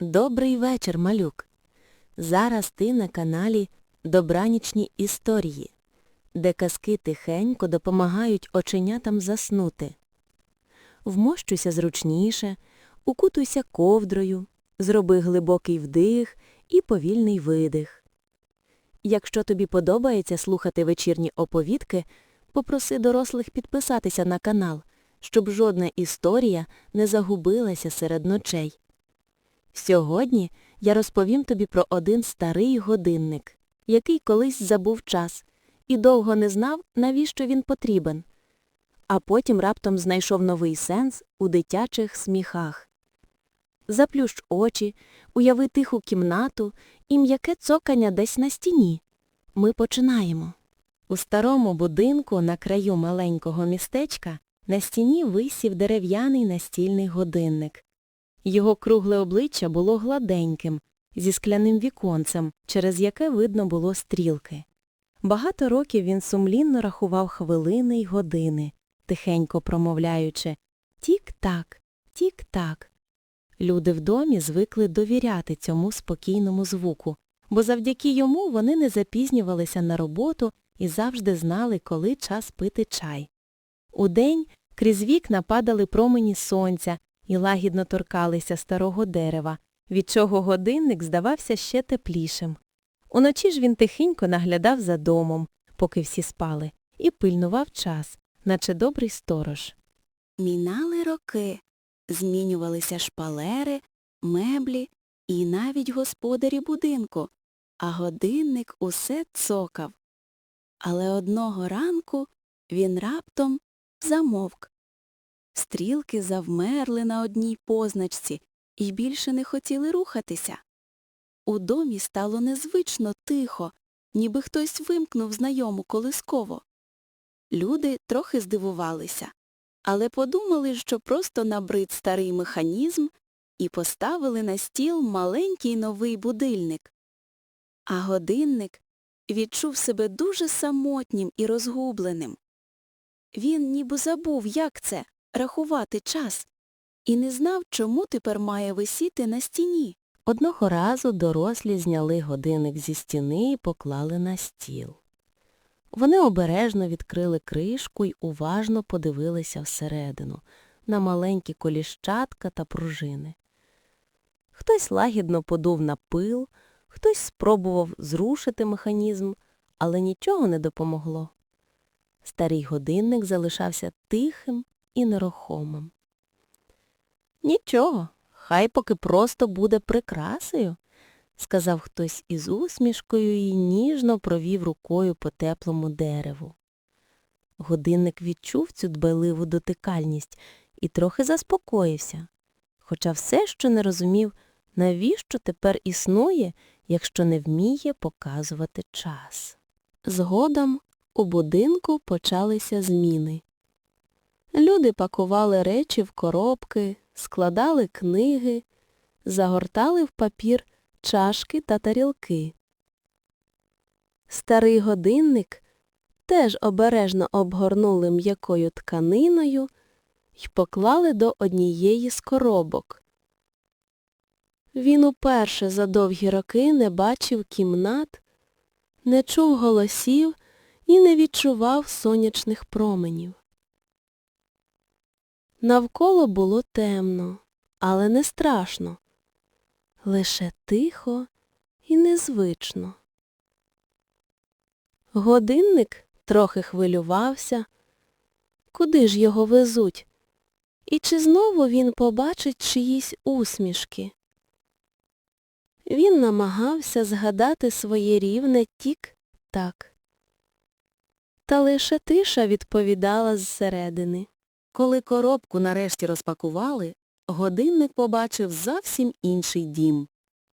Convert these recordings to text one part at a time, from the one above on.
Добрий вечір, малюк. Зараз ти на каналі Добранічні історії, де казки тихенько допомагають оченятам заснути. Вмощуйся зручніше, укутуйся ковдрою, зроби глибокий вдих і повільний видих. Якщо тобі подобається слухати вечірні оповідки, попроси дорослих підписатися на канал, щоб жодна історія не загубилася серед ночей. Сьогодні я розповім тобі про один старий годинник, який колись забув час і довго не знав, навіщо він потрібен, а потім раптом знайшов новий сенс у дитячих сміхах. Заплющ очі, уяви тиху кімнату і м'яке цокання десь на стіні. Ми починаємо. У старому будинку на краю маленького містечка на стіні висів дерев'яний настільний годинник. Його кругле обличчя було гладеньким, зі скляним віконцем, через яке видно було стрілки. Багато років він сумлінно рахував хвилини й години, тихенько промовляючи «тік-так, тік-так». Люди в домі звикли довіряти цьому спокійному звуку, бо завдяки йому вони не запізнювалися на роботу і завжди знали, коли час пити чай. Удень крізь вікна падали промені сонця і лагідно торкалися старого дерева, від чого годинник здавався ще теплішим. Уночі ж він тихенько наглядав за домом, поки всі спали, і пильнував час, наче добрий сторож. Мінали роки, змінювалися шпалери, меблі і навіть господарі будинку, а годинник усе цокав. Але одного ранку він раптом замовк. Стрілки завмерли на одній позначці і більше не хотіли рухатися. У домі стало незвично тихо, ніби хтось вимкнув знайому колисково. Люди трохи здивувалися, але подумали, що просто набрид старий механізм і поставили на стіл маленький новий будильник. А годинник відчув себе дуже самотнім і розгубленим. Він ніби забув, як це рахувати час, і не знав, чому тепер має висіти на стіні. Одного разу дорослі зняли годинник зі стіни і поклали на стіл. Вони обережно відкрили кришку й уважно подивилися всередину, на маленькі коліщатка та пружини. Хтось лагідно подув на пил, хтось спробував зрушити механізм, але нічого не допомогло. Старий годинник залишався тихим і нерухомим. Нічого, хай поки просто буде прикрасою, сказав хтось із усмішкою і ніжно провів рукою по теплому дереву. Годинник відчув цю дбайливу дотикальність і трохи заспокоївся, хоча все, що не розумів, навіщо тепер існує, якщо не вміє показувати час. Згодом у будинку почалися зміни. Люди пакували речі в коробки, складали книги, загортали в папір чашки та тарілки. Старий годинник теж обережно обгорнули м'якою тканиною й поклали до однієї з коробок. Він уперше за довгі роки не бачив кімнат, не чув голосів і не відчував сонячних променів. Навколо було темно, але не страшно, лише тихо і незвично. Годинник трохи хвилювався, куди ж його везуть, і чи знову він побачить чиїсь усмішки. Він намагався згадати своє рівне тік-так. Та лише тиша відповідала зсередини. Коли коробку нарешті розпакували, годинник побачив зовсім інший дім.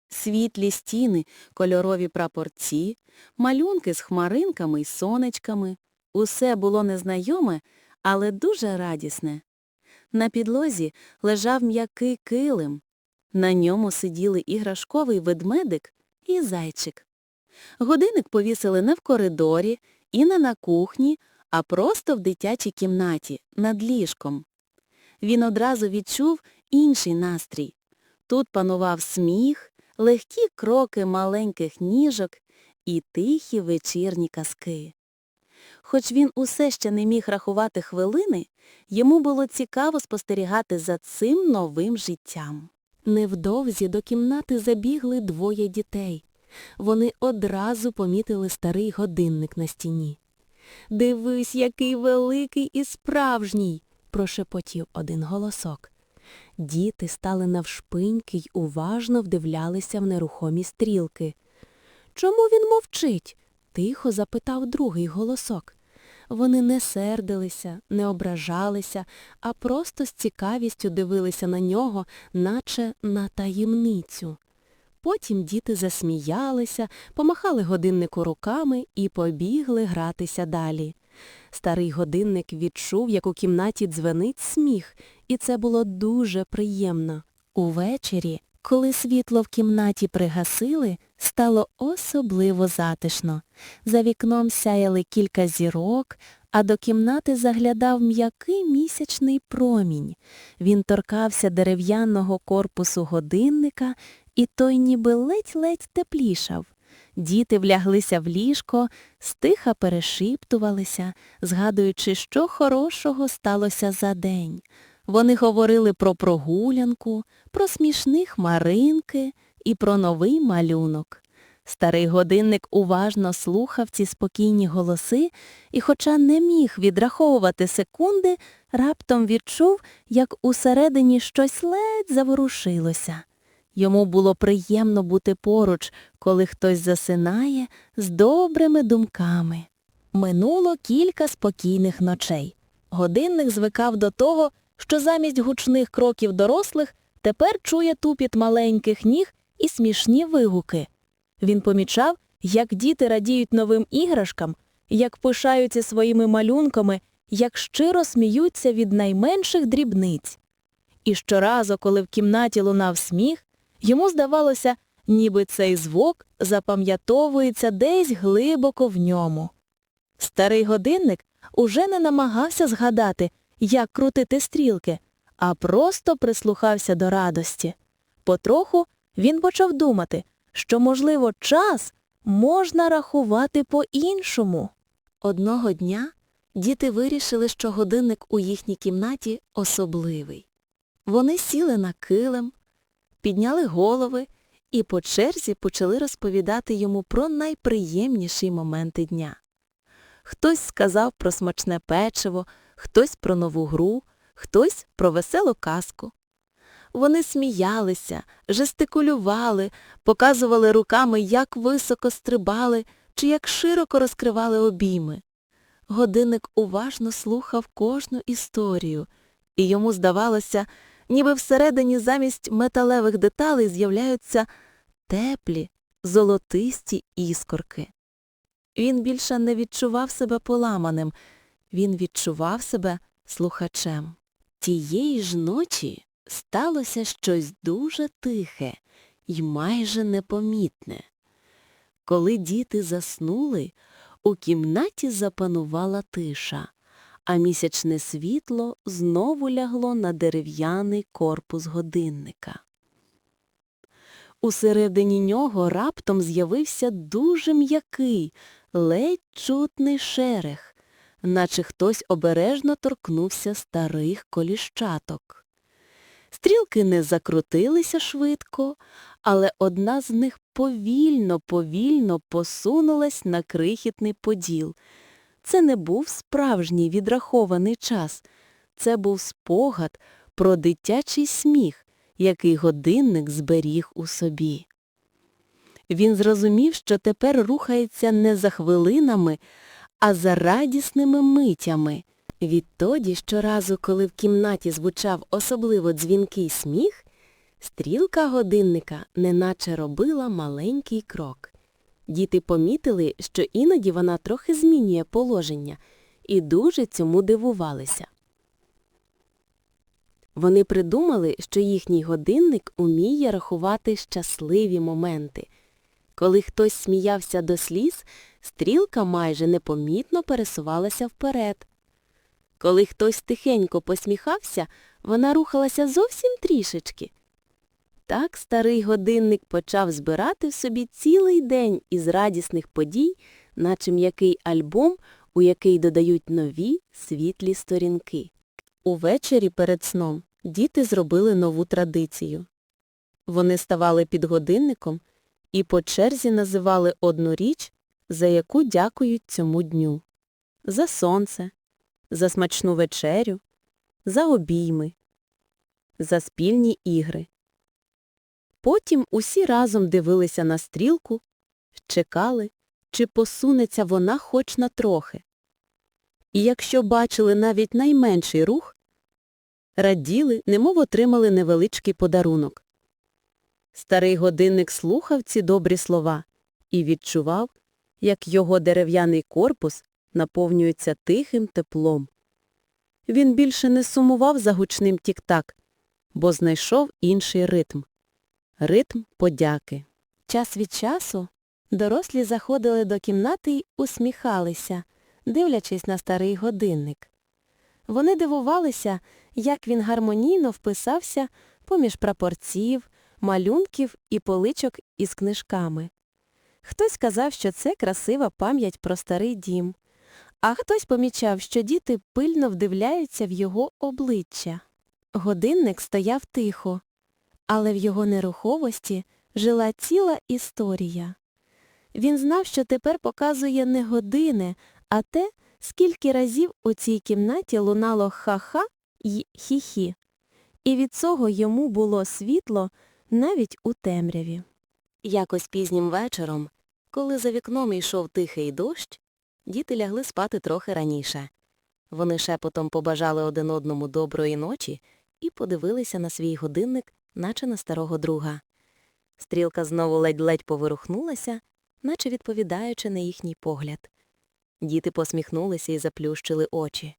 Світлі стіни, кольорові прапорці, малюнки з хмаринками й сонечками. Усе було незнайоме, але дуже радісне. На підлозі лежав м'який килим. На ньому сиділи іграшковий ведмедик і зайчик. Годинник повісили не в коридорі і не на кухні, а просто в дитячій кімнаті, над ліжком. Він одразу відчув інший настрій. Тут панував сміх, легкі кроки маленьких ніжок і тихі вечірні казки. Хоч він усе ще не міг рахувати хвилини, йому було цікаво спостерігати за цим новим життям. Невдовзі до кімнати забігли двоє дітей. Вони одразу помітили старий годинник на стіні. Дивись, який великий і справжній, прошепотів один голосок. Діти стали навшпиньки й уважно вдивлялися в нерухомі стрілки. Чому він мовчить? тихо запитав другий голосок. Вони не сердилися, не ображалися, а просто з цікавістю дивилися на нього, наче на таємницю. Потім діти засміялися, помахали годиннику руками і побігли гратися далі. Старий годинник відчув, як у кімнаті дзвенить сміх, і це було дуже приємно. Увечері, коли світло в кімнаті пригасили, стало особливо затишно. За вікном сяяли кілька зірок, а до кімнати заглядав м'який місячний промінь. Він торкався дерев'яного корпусу годинника, і той ніби ледь-ледь теплішав. Діти вляглися в ліжко, стиха перешіптувалися, згадуючи, що хорошого сталося за день. Вони говорили про прогулянку, про смішні хмаринки і про новий малюнок. Старий годинник уважно слухав ці спокійні голоси і, хоча не міг відраховувати секунди, раптом відчув, як усередині щось ледь заворушилося. Йому було приємно бути поруч, коли хтось засинає з добрими думками. Минуло кілька спокійних ночей. Годинник звикав до того, що замість гучних кроків дорослих тепер чує тупіт маленьких ніг і смішні вигуки. Він помічав, як діти радіють новим іграшкам, як пишаються своїми малюнками, як щиро сміються від найменших дрібниць. І щоразу, коли в кімнаті лунав сміх, йому здавалося, ніби цей звук запам'ятовується десь глибоко в ньому. Старий годинник уже не намагався згадати, як крутити стрілки, а просто прислухався до радості. Потроху він почав думати, що, можливо, час можна рахувати по-іншому. Одного дня діти вирішили, що годинник у їхній кімнаті особливий. Вони сіли на килим, підняли голови і по черзі почали розповідати йому про найприємніші моменти дня. Хтось сказав про смачне печиво, хтось про нову гру, хтось про веселу казку. Вони сміялися, жестикулювали, показували руками, як високо стрибали чи як широко розкривали обійми. Годинник уважно слухав кожну історію, і йому здавалося, ніби всередині замість металевих деталей з'являються теплі, золотисті іскорки. Він більше не відчував себе поламаним, він відчував себе слухачем. Тієї ж ночі сталося щось дуже тихе і майже непомітне. Коли діти заснули, у кімнаті запанувала тиша, а місячне світло знову лягло на дерев'яний корпус годинника. Усередині нього раптом з'явився дуже м'який, ледь чутний шерех, наче хтось обережно торкнувся старих коліщаток. Стрілки не закрутилися швидко, але одна з них повільно, повільно посунулась на крихітний поділ. Це не був справжній відрахований час, це був спогад про дитячий сміх, який годинник зберіг у собі. Він зрозумів, що тепер рухається не за хвилинами, а за радісними митями. Відтоді, щоразу, коли в кімнаті звучав особливо дзвінкий сміх, стрілка годинника неначе робила маленький крок. Діти помітили, що іноді вона трохи змінює положення, і дуже цьому дивувалися. Вони придумали, що їхній годинник уміє рахувати щасливі моменти. Коли хтось сміявся до сліз, стрілка майже непомітно пересувалася вперед. Коли хтось тихенько посміхався, вона рухалася зовсім трішечки. Так старий годинник почав збирати в собі цілий день із радісних подій, наче м'який альбом, у який додають нові світлі сторінки. Увечері перед сном діти зробили нову традицію. Вони ставали під годинником і по черзі називали одну річ, за яку дякують цьому дню. За сонце, за смачну вечерю, за обійми, за спільні ігри. Потім усі разом дивилися на стрілку, чекали, чи посунеться вона хоч на трохи. І якщо бачили навіть найменший рух, раділи, немов отримали невеличкий подарунок. Старий годинник слухав ці добрі слова і відчував, як його дерев'яний корпус наповнюється тихим теплом. Він більше не сумував за гучним тік-так, бо знайшов інший ритм – ритм подяки. Час від часу дорослі заходили до кімнати й усміхалися, дивлячись на старий годинник. Вони дивувалися, як він гармонійно вписався поміж прапорців, малюнків і поличок із книжками. Хтось казав, що це красива пам'ять про старий дім, а хтось помічав, що діти пильно вдивляються в його обличчя. Годинник стояв тихо, але в його неруховості жила ціла історія. Він знав, що тепер показує не години, а те, скільки разів у цій кімнаті лунало ха-ха й хі-хі. І від цього йому було світло навіть у темряві. Якось пізнім вечором, коли за вікном йшов тихий дощ, діти лягли спати трохи раніше. Вони шепотом побажали один одному доброї ночі і подивилися на свій годинник, наче на старого друга. Стрілка знову ледь-ледь поворухнулася, наче відповідаючи на їхній погляд. Діти посміхнулися і заплющили очі.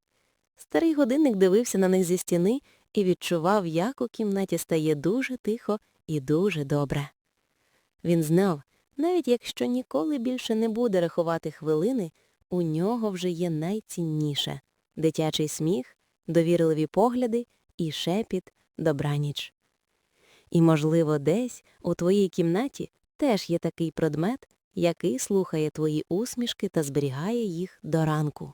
Старий годинник дивився на них зі стіни і відчував, як у кімнаті стає дуже тихо і дуже добре. Він знав, навіть якщо ніколи більше не буде рахувати хвилини, у нього вже є найцінніше – дитячий сміх, довірливі погляди і шепіт добраніч. І, можливо, десь у твоїй кімнаті теж є такий предмет, який слухає твої усмішки та зберігає їх до ранку.